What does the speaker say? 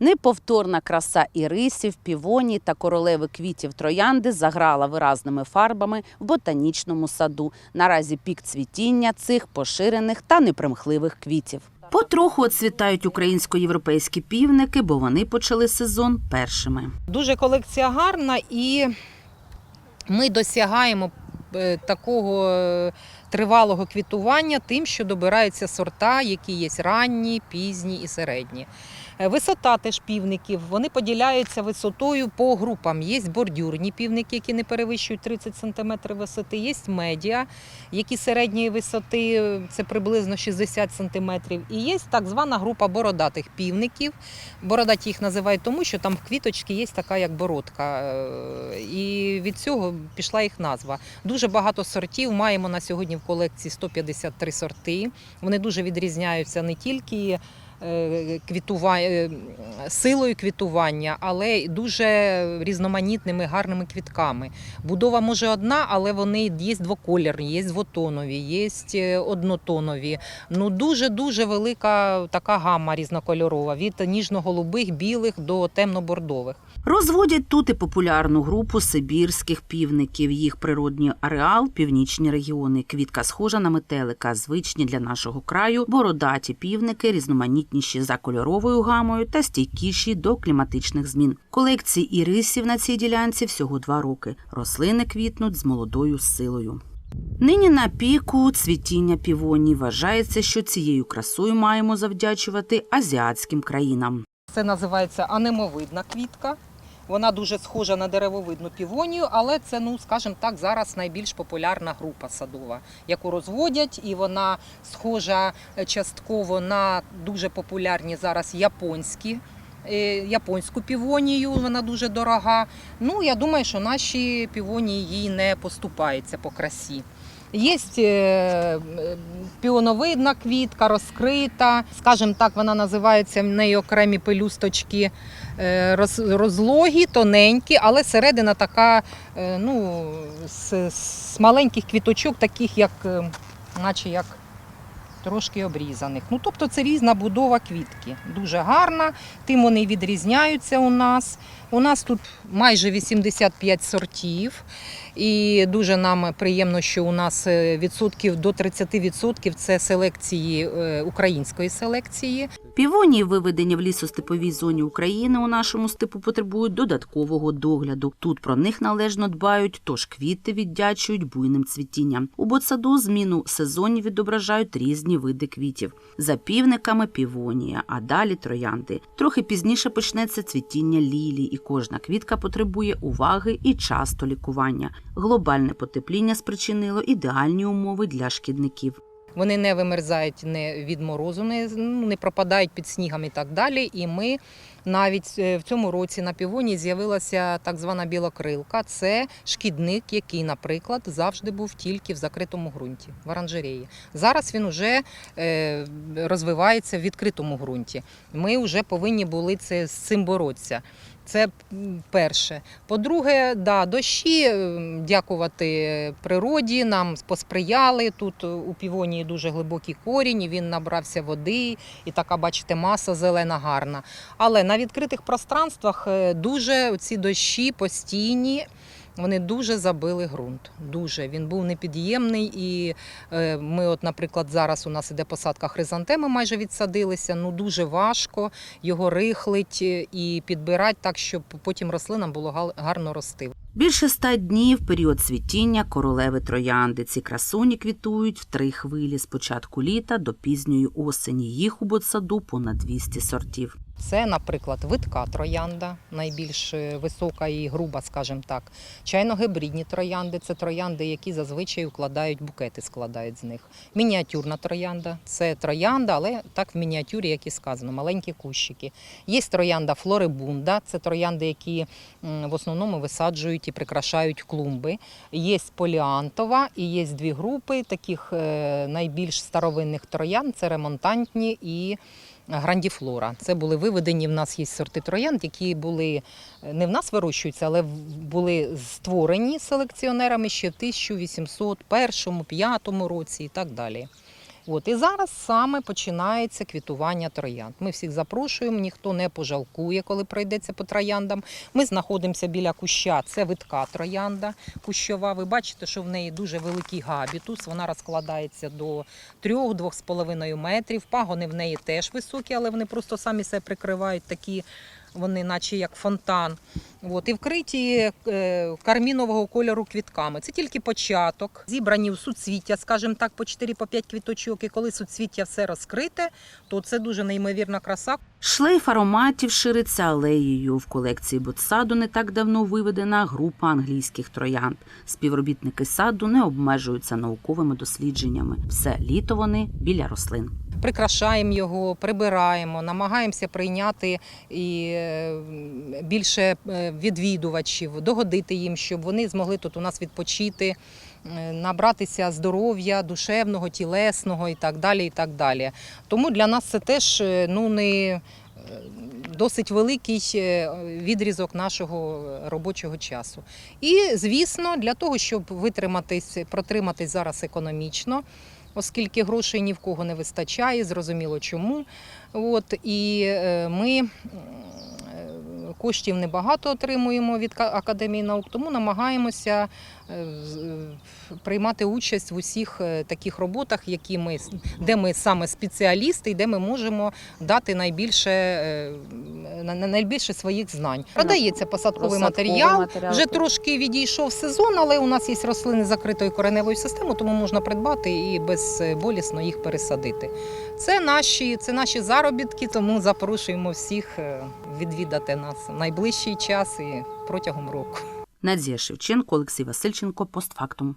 Неповторна краса ірисів, півоній та королеви квітів троянди заграла виразними фарбами в ботанічному саду. Наразі пік цвітіння цих поширених та непримхливих квітів. Потроху оцвітають українсько-європейські півники, бо вони почали сезон першими. Дуже колекція гарна, і ми досягаємо е, такого е, тривалого квітування тим, що добираються сорта, які є ранні, пізні і середні. Е, Висота теж півників. Вони поділяються висотою по групам. Є бордюрні півники, які не перевищують 30 см висоти, є медіа, які середньої висоти, е, це приблизно 60 см. І є так звана група бородатих півників. Бородаті їх називають тому, що там в квіточці є така як бородка. е, І від цього пішла їх назва. Дуже багато сортів маємо на сьогодні в колекції 153 сорти. Вони дуже відрізняються не тільки е, квітува... е, силою квітування, але дуже різноманітними гарними квітками. Будова може одна, але вони є двокольорні, є двотонові, є е, однотонові. Ну дуже дуже велика така гамма різнокольорова від ніжно-голубих, білих до темно-бордових. Розводять тут і популярну групу сибірських півників. Їх природній ареал північні регіони. Квітка схожа на метелика, звичні для нашого краю, бородаті півники, різноманітніші за кольоровою гамою та стійкіші до кліматичних змін. Колекції ірисів на цій ділянці всього два роки. Рослини квітнуть з молодою силою. Нині на піку цвітіння півоні вважається, що цією красою маємо завдячувати азіатським країнам. Це називається анемовидна квітка. Вона дуже схожа на деревовидну півонію, але це, ну скажімо так, зараз найбільш популярна група садова, яку розводять, і вона схожа е, частково на дуже популярні зараз японські. е, Японську півонію, вона дуже дорога. Ну, я думаю, що наші півонії їй не поступаються по красі. Є е, піоновидна квітка, розкрита. Скажімо так, вона називається в неї окремі пелюсточки розлогі, тоненькі, але середина така, е, ну, з, з маленьких квіточок, таких як, е, наче як трошки обрізаних. Ну, тобто це різна будова квітки. Дуже гарна, тим вони відрізняються у нас. У нас тут майже 85 сортів. І дуже нам приємно, що у нас е, відсотків до 30% це селекції е, української селекції. Півонії, виведені в лісостеповій зоні України у нашому степу, потребують додаткового догляду. Тут про них належно дбають, тож квіти віддячують буйним цвітінням. У ботсаду зміну сезонів відображають різні види квітів. За півниками півонія, а далі троянди. Трохи пізніше почнеться цвітіння лілій, і кожна квітка потребує уваги і часто лікування. Глобальне потепління спричинило ідеальні умови для шкідників. Вони не вимерзають не від морозу, не, не пропадають під снігом і так далі. І ми навіть е, в цьому році на півоні з'явилася так звана білокрилка. Це шкідник, який, наприклад, завжди був тільки в закритому ґрунті, в оранжереї. Зараз він вже е, розвивається в відкритому ґрунті. Ми вже повинні були це, з цим боротися. Це перше. По-друге, да, дощі, дякувати природі, нам посприяли. Тут у півонії дуже глибокий корінь, він набрався води, і така, бачите, маса зелена гарна. Але на відкритих пространствах е, дуже ці дощі постійні. Вони дуже забили ґрунт. Дуже він був непід'ємний. І е, ми, от, наприклад, зараз у нас іде посадка хризантеми, майже відсадилися. Ну дуже важко його рихлить е, і підбирати так, щоб потім рослинам було гарно рости. Більше ста днів період цвітіння королеви троянди. Ці красуні квітують в три хвилі з початку літа до пізньої осені. Їх у ботсаду понад 200 сортів. Це, наприклад, витка троянда, найбільш е, висока і груба, скажімо так. Чайно-гибридні троянди це троянди, які зазвичай укладають букети, складають з них. Мініатюрна троянда це троянда, але так в мініатюрі, як і сказано, маленькі кущики. Є троянда флорибунда, це троянди, які в основному висаджують і прикрашають клумби. Є поліантова і є дві групи таких е, найбільш старовинних троян це ремонтантні і грандіфлора. Це були виведені. В нас є сорти троянд, які були е, не в нас вирощуються, але були створені селекціонерами ще в 1801-5 році і так далі. От і зараз саме починається квітування троянд. Ми всіх запрошуємо, ніхто не пожалкує, коли пройдеться по трояндам. Ми знаходимося біля куща. Це витка троянда кущова. Ви бачите, що в неї дуже великий габітус. Вона розкладається до 3-2,5 метрів. Пагони в неї теж високі, але вони просто самі себе прикривають такі. Вони, наче як фонтан, От, і вкриті е, кармінового кольору квітками. Це тільки початок. Зібрані в суцвіття, скажімо так, по 4-5 квіточок. І коли суцвіття все розкрите, то це дуже неймовірна краса. Шлейф ароматів шириться алеєю. В колекції ботсаду не так давно виведена група англійських троянд. Співробітники саду не обмежуються науковими дослідженнями. Все літо вони біля рослин. Прикрашаємо його, прибираємо, намагаємося прийняти і е, більше е, відвідувачів, догодити їм, щоб вони змогли тут у нас відпочити, е, набратися здоров'я душевного, тілесного і так далі. І так далі. Тому для нас це теж ну, не досить великий відрізок нашого робочого часу. І, звісно, для того, щоб витриматись, протриматись зараз економічно, оскільки грошей ні в кого не вистачає, зрозуміло чому. От, і е, ми е, коштів небагато отримуємо від Академії наук, тому намагаємося приймати участь в усіх е, таких роботах, які ми, де ми саме спеціалісти і де ми можемо дати найбільше, е, на- на- найбільше своїх знань. Продається посадковий матеріал. Вже трошки відійшов сезон, але у нас є рослини з закритою кореневою системою, тому можна придбати і безболісно їх пересадити. Це наші, це наші заробітки, тому запрошуємо всіх е, відвідати нас в найближчий час і протягом року. Надія Шевченко, Олексій Васильченко, постфактум.